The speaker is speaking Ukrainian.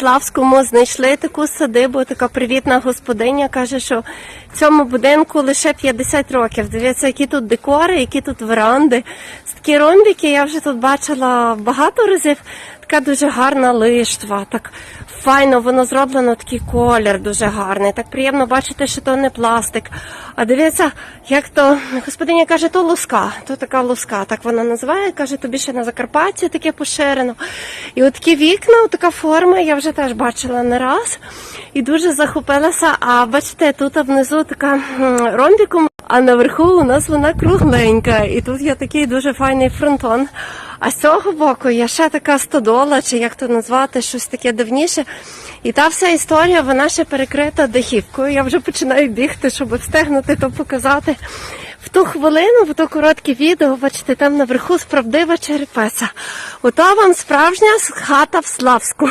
Славському знайшли таку садибу, така привітна господиня каже, що цьому будинку лише 50 років. Дивіться, які тут декори, які тут веранди. Такі ромбіки я вже тут бачила багато разів. Така дуже гарна лиштва, так файно воно зроблено, такий колір дуже гарний. Так приємно бачити, що то не пластик. А дивіться, як то господиня каже, то луска, то така луска, так вона називає. Каже, тобі ще на Закарпатті таке поширено. І от такі вікна, от така форма, я вже теж бачила не раз і дуже захопилася. А бачите, тут внизу така ромбіком, а наверху у нас вона кругленька. І тут є такий дуже файний фронтон. А з цього боку є ще така стодола, чи як то назвати, щось таке давніше. І та вся історія, вона ще перекрита дахівкою. Я вже починаю бігти, щоб встигнути то показати. В ту хвилину, в то коротке відео, бачите, там наверху справдива черепиця. Ото вам справжня хата в Славську.